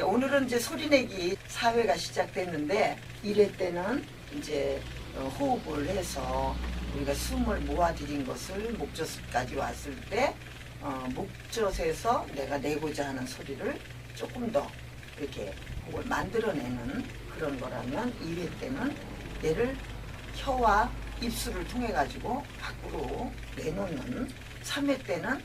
예, 오늘은 이제 소리내기 사회가 시작됐는데 1회 때는 이제 어, 호흡을 해서 우리가 숨을 모아들인 것을 목젖까지 왔을 때 어, 목젖에서 내가 내고자 하는 소리를 조금 더 이렇게 그걸 만들어내는 그런 거라면 2회 때는 얘를 혀와 입술을 통해 가지고 밖으로 내놓는 3회 때는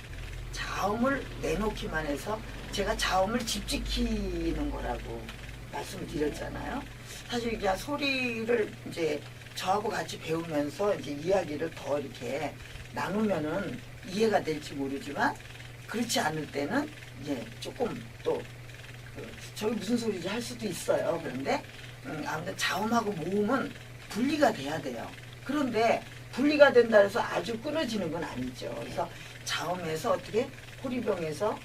자음을 내놓기만 해서 제가 자음을 집지키는 거라고 말씀을 드렸잖아요. 사실 그냥 소리를 이제 저하고 같이 배우면서 이제 이야기를 더 이렇게 나누면은 이해가 될지 모르지만 그렇지 않을 때는 이제 조금 또 그, 저기 무슨 소리지 할 수도 있어요. 그런데 음, 아무튼 자음하고 모음은 분리가 돼야 돼요. 그런데 분리가 된다 해서 아주 끊어지는 건 아니죠. 그래서 자음에서 어떻게 호리병에서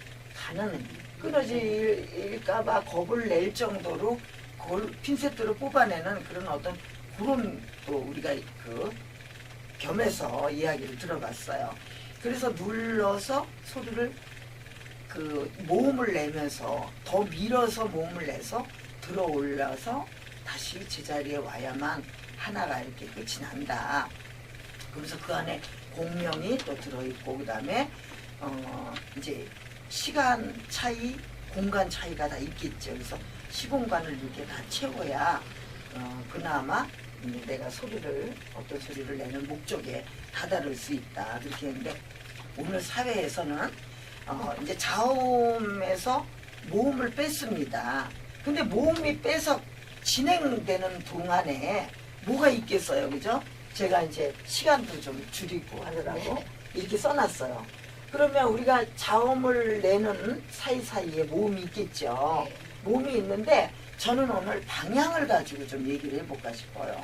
가는 끊어질까봐 겁을 낼 정도로 그걸 핀셋으로 뽑아내는 그런 어떤 그런 또 우리가 그 겸해서 이야기를 들어봤어요. 그래서 눌러서 소리를 그 모음을 내면서 더 밀어서 모음을 내서 들어 올라서 다시 제자리에 와야만 하나가 이렇게 끝이 난다. 그래서 그 안에 공명이 또 들어있고 그 다음에 어 이제 시간 차이, 공간 차이가 다 있겠죠. 그래서 시공간을 이렇게 다 채워야 어 그나마 내가 소리를 어떤 소리를 내는 목적에 다다를 수 있다. 그렇게 했는데 오늘 사회에서는 어 이제 자음에서 모음을 뺐습니다. 근데 모음이 빼서 진행되는 동안에 뭐가 있겠어요, 그죠? 제가 이제 시간도 좀 줄이고 하느라고 이렇게 써놨어요. 그러면 우리가 자음을 내는 사이사이에 모음이 있겠죠. 모음이 있는데 저는 오늘 방향을 가지고 좀 얘기를 해볼까 싶어요.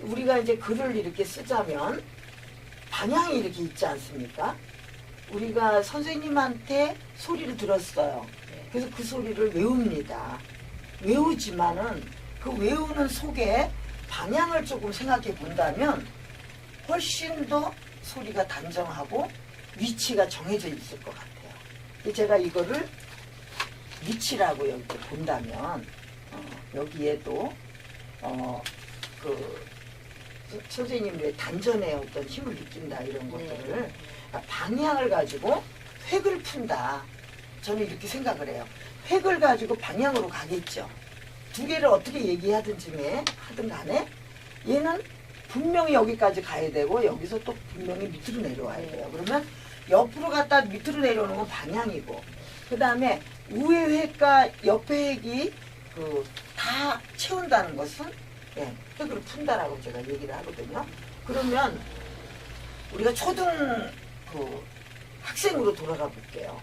우리가 이제 글을 이렇게 쓰자면 방향이 이렇게 있지 않습니까? 우리가 선생님한테 소리를 들었어요. 그래서 그 소리를 외웁니다. 외우지만은 그 외우는 속에 방향을 조금 생각해 본다면 훨씬 더 소리가 단정하고 위치가 정해져 있을 것 같아요. 제가 이거를 위치라고 여기 본다면 어, 여기에도 어, 그 서- 선생님의 단전의 어떤 힘을 느낀다 이런 것들을 아, 방향을 가지고 획을 푼다. 저는 이렇게 생각을 해요. 획을 가지고 방향으로 가겠죠. 두 개를 어떻게 얘기하든지 매 하든 간에 얘는 분명히 여기까지 가야 되고 여기서 또 분명히 밑으로 내려와야 돼요. 그러면 옆으로 갔다 밑으로 내려오는 건 방향이고 그 다음에 우회 획과 옆에 획이 그 다 채운다는 것은 예, 획으로 푼다라고 제가 얘기를 하거든요. 그러면 우리가 초등 그 학생으로 돌아가 볼게요.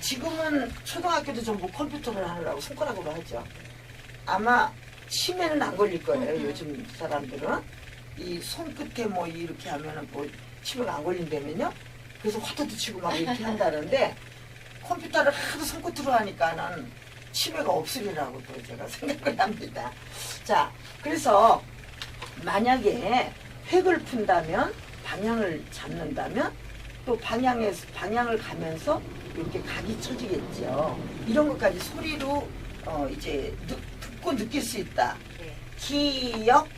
지금은 초등학교도 전부 컴퓨터를 하느라고 손가락으로 하죠. 아마 치매는 안 걸릴 거예요. 요즘 사람들은 이 손끝에 뭐 이렇게 하면은 뭐 치매가 안 걸린다면요. 그래서 화투도 치고 막 이렇게 한다는데 컴퓨터를 하도 손끝으로 하니까는 치매가 없으리라고 또 제가 생각을 합니다. 자, 그래서 만약에 획을 푼다면 방향을 잡는다면 또 방향에서 방향을 가면서 이렇게 각이 쳐지겠죠. 이런 것까지 소리로 어 이제 듣, 듣고 느낄 수 있다. 기역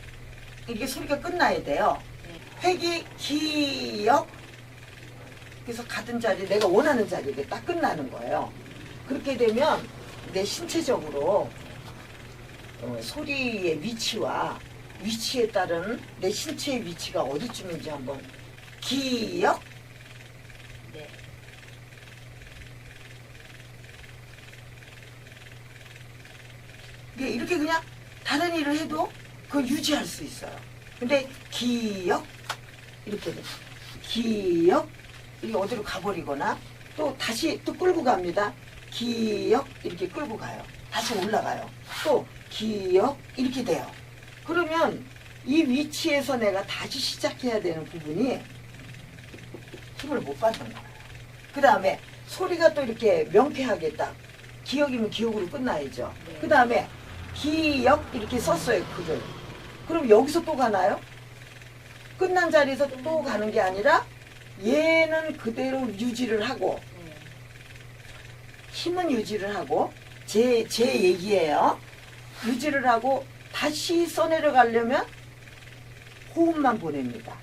이게 소리가 끝나야 돼요. 획이 기역 그래서 같은 자리 내가 원하는 자리에 딱 끝나는 거예요. 그렇게 되면 내 신체적으로 어, 소리의 위치와 위치에 따른 내 신체의 위치가 어디쯤인지 한번 기역 네. 이렇게 그냥 다른 일을 해도 그걸 유지할 수 있어요. 근데 기역 이렇게 돼. 기역 이게 어디로 가버리거나 또 다시 또 끌고 갑니다. 기역 이렇게 끌고 가요. 다시 올라가요. 또 기역 이렇게 돼요. 그러면 이 위치에서 내가 다시 시작해야 되는 부분이 힘을 못 받는 거예요. 그 다음에 소리가 또 이렇게 명쾌하게 딱 기억이면 기억으로 끝나야죠. 네. 그 다음에 기역 이렇게 썼어요 글을. 그럼 여기서 또 가나요? 끝난 자리에서 또 가는 게 아니라 얘는 그대로 유지를 하고 힘은 유지를 하고 제, 제 얘기예요. 유지를 하고 다시 써내려가려면 호흡만 보냅니다.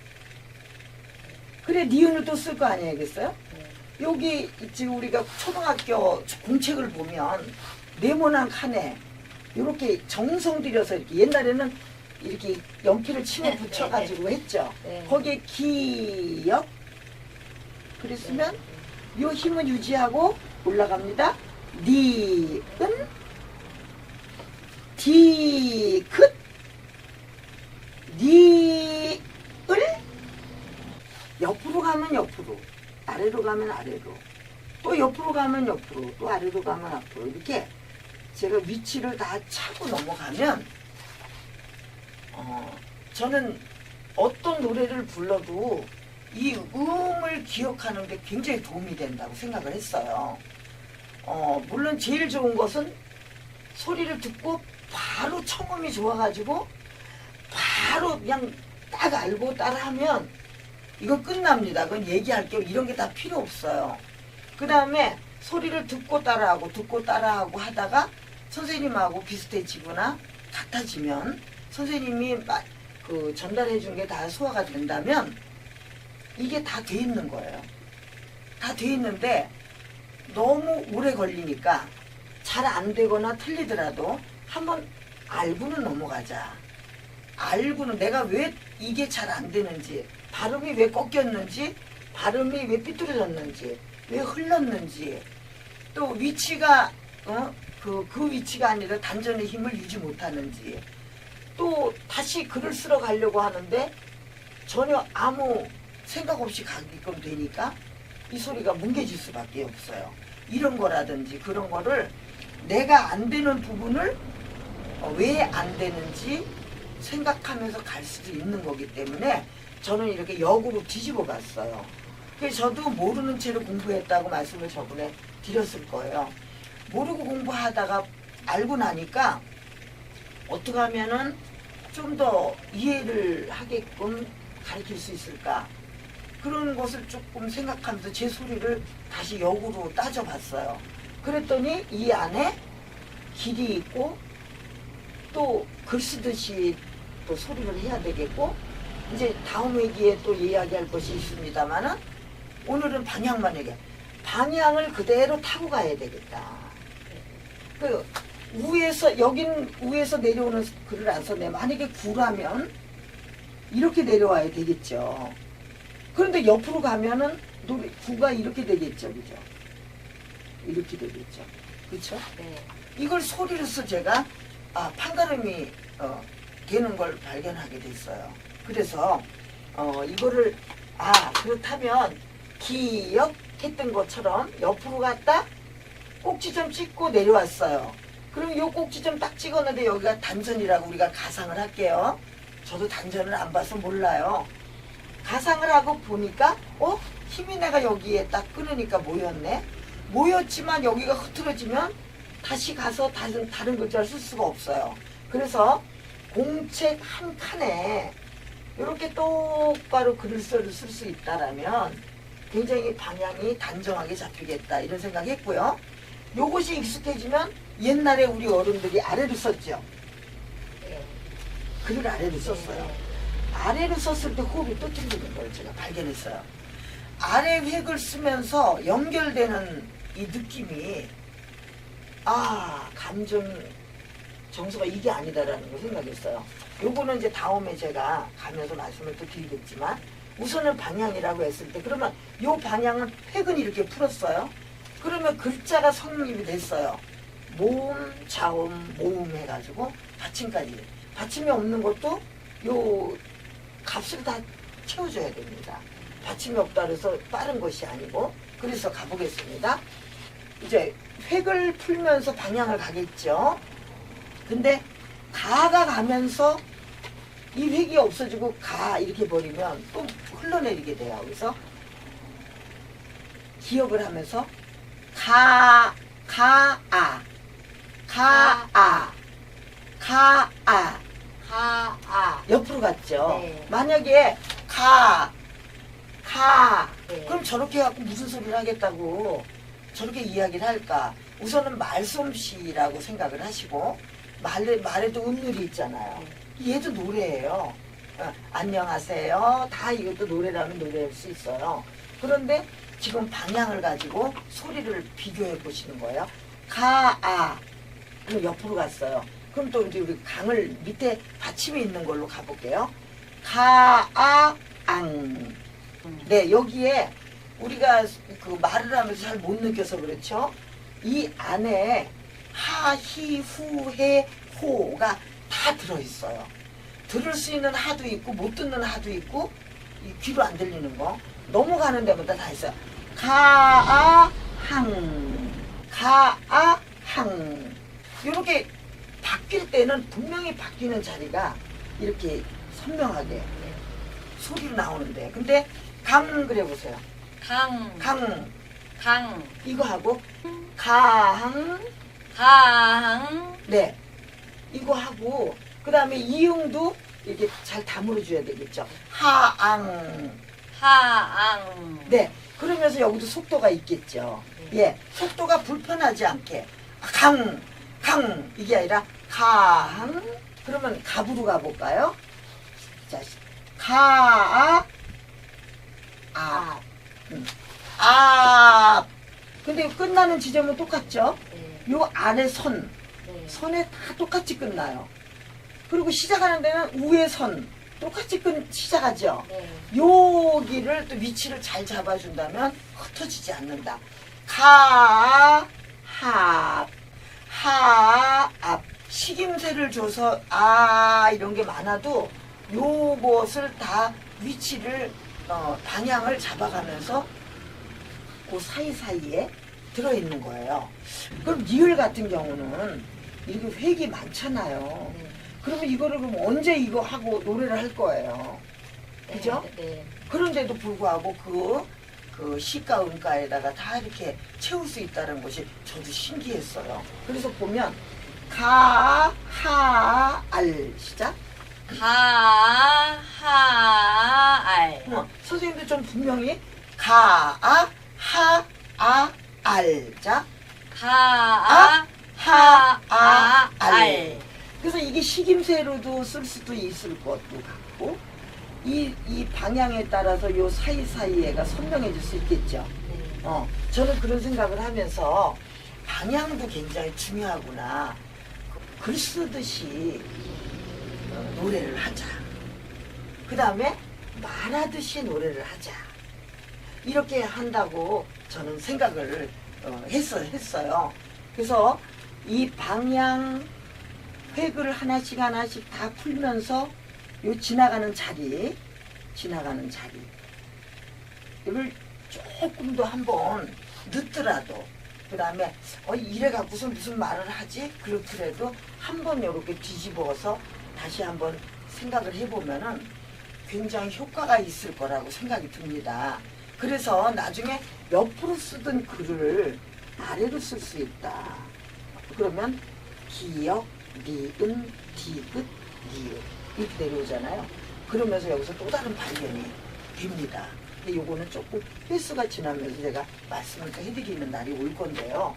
그래 니은을 또 쓸 거 아니겠어요? 네. 여기 지금 우리가 초등학교 공책을 보면 네모난 칸에 이렇게 정성 들여서 이렇게 옛날에는 이렇게 연필을 치고 네, 붙여가지고 했죠. 네. 거기에 기역 그랬으면 요 힘은 유지하고 올라갑니다. 니은 디긋 니을 옆으로 가면 옆으로 아래로 가면 아래로 또 옆으로 가면 옆으로 또 아래로 가면 앞으로 이렇게 제가 위치를 다 차고 넘어가면 어, 저는 어떤 노래를 불러도 이 음을 기억하는 게 굉장히 도움이 된다고 생각을 했어요. 어, 물론 제일 좋은 것은 소리를 듣고 바로 청음이 좋아가지고 바로 그냥 딱 알고 따라하면 이거 끝납니다. 그건 얘기할 게 이런 게 다 필요 없어요. 그 다음에 소리를 듣고 따라하고 듣고 따라하고 하다가 선생님하고 비슷해지거나 같아지면 선생님이 마- 그 전달해 준 게 다 소화가 된다면 이게 다 돼 있는 거예요. 다 돼 있는데 너무 오래 걸리니까 잘 안 되거나 틀리더라도 한번 알고는 넘어가자. 알고는 내가 왜 이게 잘 안 되는지, 발음이 왜 꺾였는지, 발음이 왜 삐뚤어졌는지, 왜 흘렀는지, 또 위치가 어? 그, 그 위치가 아니라 단전의 힘을 유지 못하는지, 또 다시 글을 쓰러 가려고 하는데 전혀 아무 생각 없이 가게끔 되니까 이 소리가 뭉개질 수밖에 없어요. 이런 거라든지 그런 거를 내가 안 되는 부분을 왜 안 되는지 생각하면서 갈 수도 있는 거기 때문에 저는 이렇게 역으로 뒤집어 봤어요. 그래서 저도 모르는 채로 공부했다고 말씀을 저번에 드렸을 거예요. 모르고 공부하다가 알고 나니까 어떻게 하면은 좀 더 이해를 하게끔 가르칠 수 있을까 그런 것을 조금 생각하면서 제 소리를 다시 역으로 따져봤어요. 그랬더니 이 안에 길이 있고 또 글 쓰듯이 또 소리를 해야 되겠고 이제 다음 회기에 또 이야기할 것이 있습니다만은 오늘은 방향만 얘기해. 방향을 그대로 타고 가야 되겠다. 그 위에서 여긴 위에서 내려오는 글을 안 써내. 만약에 구라면 이렇게 내려와야 되겠죠. 그런데 옆으로 가면은 노래 구가 이렇게 되겠죠, 그죠? 이렇게 되겠죠, 그렇죠? 네. 이걸 소리로서 제가 아 판가름이 어, 되는 걸 발견하게 됐어요. 그래서 어, 이거를 아 그렇다면 기억했던 것처럼 옆으로 갔다 꼭지점 찍고 내려왔어요. 그럼 이 꼭지점 딱 찍었는데 여기가 단전이라고 우리가 가상을 할게요. 저도 단전을 안 봐서 몰라요. 가상을 하고 보니까 어 힘이 내가 여기에 딱 끊으니까 모였네. 모였지만 여기가 흐트러지면 다시 가서 다른 다른 글자를 쓸 수가 없어요. 그래서 공책 한 칸에 이렇게 똑바로 글을 쓸수 있다라면 굉장히 방향이 단정하게 잡히겠다 이런 생각 했고요. 요것이 익숙해지면 옛날에 우리 어른들이 아래로 썼죠. 네. 글을 아래로 썼어요. 아래로 썼을 때 호흡이 또 틀리는 걸 제가 발견했어요. 아래 획을 쓰면서 연결되는 이 느낌이 아 감정 정서가 이게 아니다라는 걸 생각했어요. 요거는 이제 다음에 제가 가면서 말씀을 또 드리겠지만 우선은 방향이라고 했을 때 그러면 요 방향은 획은 이렇게 풀었어요. 그러면 글자가 성립이 됐어요. 모음, 자음, 모음 해가지고 받침까지. 받침이 없는 것도 요 값을 다 채워줘야 됩니다. 받침이 없다 그래서 빠른 것이 아니고 그래서 가보겠습니다. 이제 획을 풀면서 방향을 가겠죠. 근데 가가 가면서 이 획이 없어지고 가 이렇게 버리면 또 흘러내리게 돼요. 그래서 기억을 하면서 가, 가, 아, 가, 아, 가, 아, 하, 아. 옆으로 갔죠. 네. 만약에 가, 가, 네. 그럼 저렇게 해갖고 무슨 소리를 하겠다고 저렇게 이야기를 할까? 우선은 말솜씨라고 생각을 하시고 말에, 말에도 음률이 있잖아요. 얘도 노래예요. 어, 안녕하세요. 다 이것도 노래라면 노래일 수 있어요. 그런데 지금 방향을 가지고 소리를 비교해 보시는 거예요. 가, 아. 그럼 옆으로 갔어요. 그럼 또 이제 우리 강을 밑에 받침이 있는 걸로 가볼게요. 가, 아, 앙. 네, 여기에 우리가 그 말을 하면서 잘 못 느껴서 그렇죠. 이 안에 하, 히, 후, 해, 호가 다 들어있어요. 들을 수 있는 하도 있고 못 듣는 하도 있고 이 귀로 안 들리는 거 넘어가는 데마다 다 있어요. 가아 항 가아 항 이렇게 바뀔 때는 분명히 바뀌는 자리가 이렇게 선명하게 소리로 나오는데 근데 강 그래 보세요. 강, 강 강, 이거 하고 강 강, 네. 이거 하고 그 다음에 이응도 이렇게 잘 다물어 줘야 되겠죠. 하앙. 하앙. 네. 그러면서 여기도 속도가 있겠죠. 예. 속도가 불편하지 않게 강, 강 이게 아니라 강. 그러면 갑으로 가 볼까요? 자, 가, 아, 아, 아. 근데 끝나는 지점은 똑같죠? 네, 요 아래 선, 네. 선에 다 똑같이 끝나요. 그리고 시작하는 데는 우의 선 똑같이 끝 시작하죠. 네. 여기를 또 위치를 잘 잡아준다면 흩어지지 않는다. 가, 합, 하, 앞. 식임새를 줘서 아 이런 게 많아도 요것을 다 위치를 어, 방향을 잡아가면서 그 사이사이에 들어있는 거예요. 그럼 리을 같은 경우는 이렇게 획이 많잖아요. 네. 그러면 이거를 그럼 언제 이거 하고 노래를 할 거예요. 그죠? 네, 네. 그런데도 불구하고 그, 그 시가 음가에다가 다 이렇게 채울 수 있다는 것이 저도 신기했어요. 그래서 보면 가, 하, 알 시작. 가, 하, 알. 어, 선생님도 좀 분명히 가, 아, 하, 아, 알. 자, 가, 아, 하, 아, 아, 알. 알. 그래서 이게 식임새로도 쓸 수도 있을 것도 같고 이, 이 방향에 따라서 요 사이사이에가 선명해질 수 있겠죠. 네. 어, 저는 그런 생각을 하면서 방향도 굉장히 중요하구나. 글 쓰듯이 어, 노래를 하자. 그 다음에 말하듯이 노래를 하자. 이렇게 한다고 저는 생각을 어, 했어, 했어요. 그래서 이 방향 획을 하나씩 하나씩 다 풀면서 요 지나가는 자리, 지나가는 자리. 이걸 조금 더 한번 늦더라도 그 다음에 어 이래 갖고서 무슨 말을 하지 그렇더라도 한번 이렇게 뒤집어서 다시 한번 생각을 해보면은 굉장히 효과가 있을 거라고 생각이 듭니다. 그래서 나중에 옆으로 쓰던 글을 아래로 쓸 수 있다. 그러면 기역, 니은, 디귿, 리을 이렇게 내려오잖아요. 그러면서 여기서 또 다른 발견이 됩니다. 근데 요거는 조금 횟수가 지나면서 제가 말씀을 또 해드리는 날이 올 건데요.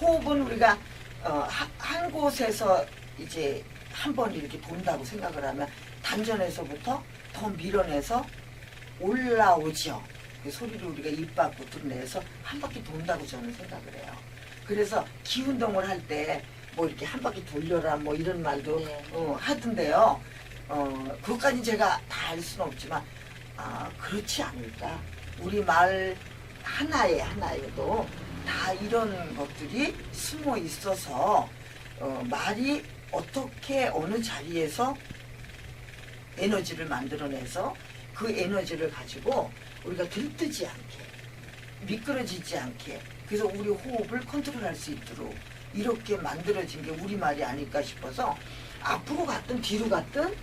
호흡은 우리가 어, 하- 한 곳에서 이제 한 번 이렇게 돈다고 생각을 하면 단전에서부터 더 밀어내서 올라오죠. 그 소리를 우리가 입 밖으로 내서 한 바퀴 돈다고 저는 생각을 해요. 그래서 기운동을 할 때 뭐 이렇게 한 바퀴 돌려라 뭐 이런 말도 네. 어, 하던데요. 어, 그것까지 제가 다 알 수는 없지만 아, 그렇지 않을까. 우리 말 하나에 하나에도 다 이런 것들이 숨어 있어서 어, 말이 어떻게 어느 자리에서 에너지를 만들어내서 그 에너지를 가지고 우리가 들뜨지 않게 미끄러지지 않게 그래서 우리 호흡을 컨트롤할 수 있도록 이렇게 만들어진 게 우리말이 아닐까 싶어서 앞으로 갔든 뒤로 갔든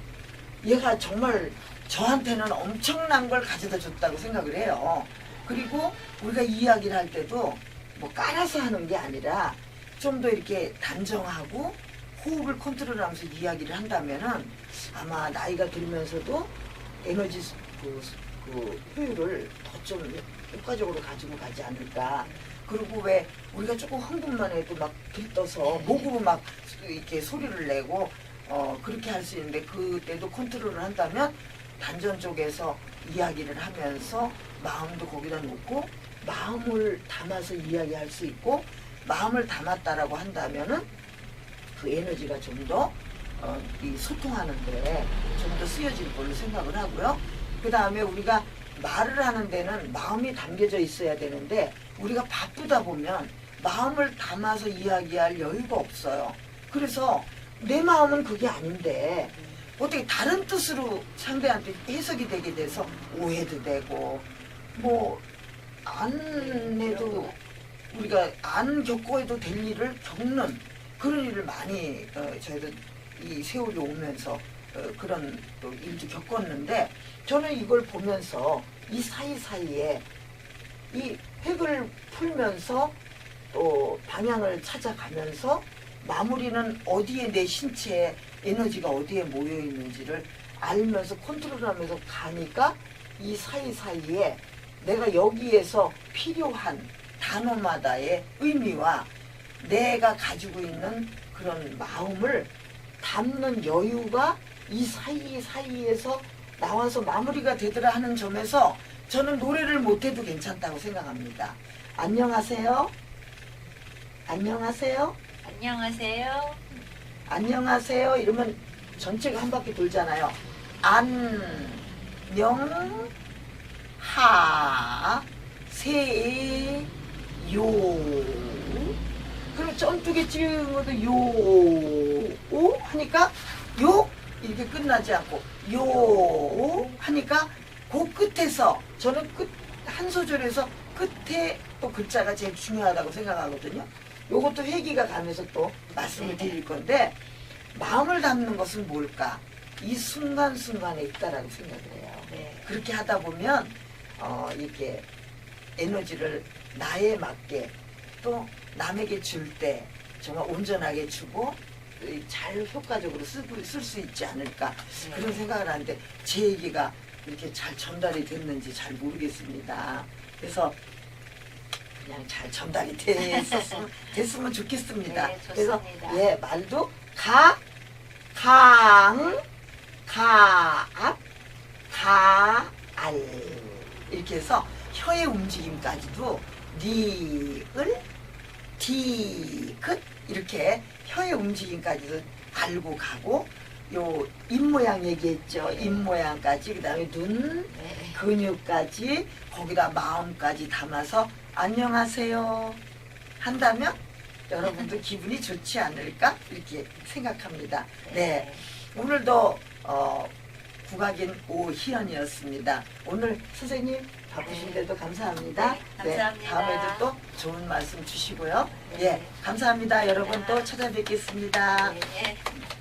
얘가 정말 저한테는 엄청난 걸 가져다 줬다고 생각을 해요. 그리고 우리가 이야기를 할 때도 뭐 깔아서 하는 게 아니라 좀 더 이렇게 단정하고 호흡을 컨트롤하면서 이야기를 한다면은 아마 나이가 들면서도 에너지 그, 그 효율을 더 좀 효과적으로 가지고 가지 않을까 그리고 왜 우리가 조금 흥분만 해도 막 들떠서 목으로 막 이렇게 소리를 내고 어 그렇게 할 수 있는데 그때도 컨트롤을 한다면 단전 쪽에서 이야기를 하면서 마음도 거기다 놓고 마음을 담아서 이야기할 수 있고 마음을 담았다라고 한다면은 그 에너지가 좀더 어, 이 소통하는데 좀 더 쓰여질 걸로 생각을 하고요. 그 다음에 우리가 말을 하는 데는 마음이 담겨져 있어야 되는데 우리가 바쁘다 보면 마음을 담아서 이야기할 여유가 없어요. 그래서 내 마음은 그게 아닌데 어떻게 다른 뜻으로 상대한테 해석이 되게 돼서 오해도 되고 뭐 안 해도 우리가 안 겪어도 될 일을 겪는 그런 일을 많이 어, 저희도 이 세월이 오면서 어, 그런 또 일도 겪었는데 저는 이걸 보면서 이 사이사이에 이 획을 풀면서 또 방향을 찾아가면서 마무리는 어디에 내 신체에 에너지가 어디에 모여 있는지를 알면서 컨트롤하면서 가니까 이 사이사이에 내가 여기에서 필요한 단어마다의 의미와 내가 가지고 있는 그런 마음을 담는 여유가 이 사이 사이에서 나와서 마무리가 되더라 하는 점에서 저는 노래를 못해도 괜찮다고 생각합니다. 안녕하세요. 안녕하세요. 안녕하세요. 안녕하세요. 이러면 전체가 한 바퀴 돌잖아요. 안녕 하세 요. 그럼 쫀뚜기 찍은 것도 요, 오 하니까 요 이렇게 끝나지 않고 요 하니까 그 끝에서 저는 끝 한 소절에서 끝에 또 글자가 제일 중요하다고 생각하거든요. 요것도 회기가 가면서 또 말씀을 드릴 건데 마음을 담는 것은 뭘까? 이 순간순간에 있다라고 생각을 해요. 네. 그렇게 하다 보면 어, 이렇게 에너지를 나에 맞게 또 남에게 줄 때 정말 온전하게 주고 이잘 효과적으로 쓸 수 있지 않을까 네. 그런 생각을 하는데 제 얘기가 이렇게 잘 전달이 됐는지 잘 모르겠습니다. 그래서 그냥 잘 전달이 됐었으면 됐으면 좋겠습니다. 네, 그래서 좋습니다. 예 말도 가, 강, 가, 가, 알 이렇게 해서 혀의 움직임까지도 니을, 디귿 이렇게 혀의 움직임까지도 알고 가고 요 입모양 얘기했죠. 입모양까지 그다음에 눈 네. 근육까지 거기다 마음까지 담아서 안녕하세요 한다면 여러분도 기분이 좋지 않을까 이렇게 생각합니다. 네 오늘도 어, 국악인 오희연이었습니다. 오늘 선생님 바쁘신데도 감사합니다. 네, 감사합니다. 다음에도 또 좋은 말씀 주시고요. 네. 예, 감사합니다. 여러분 또 네. 찾아뵙겠습니다. 네.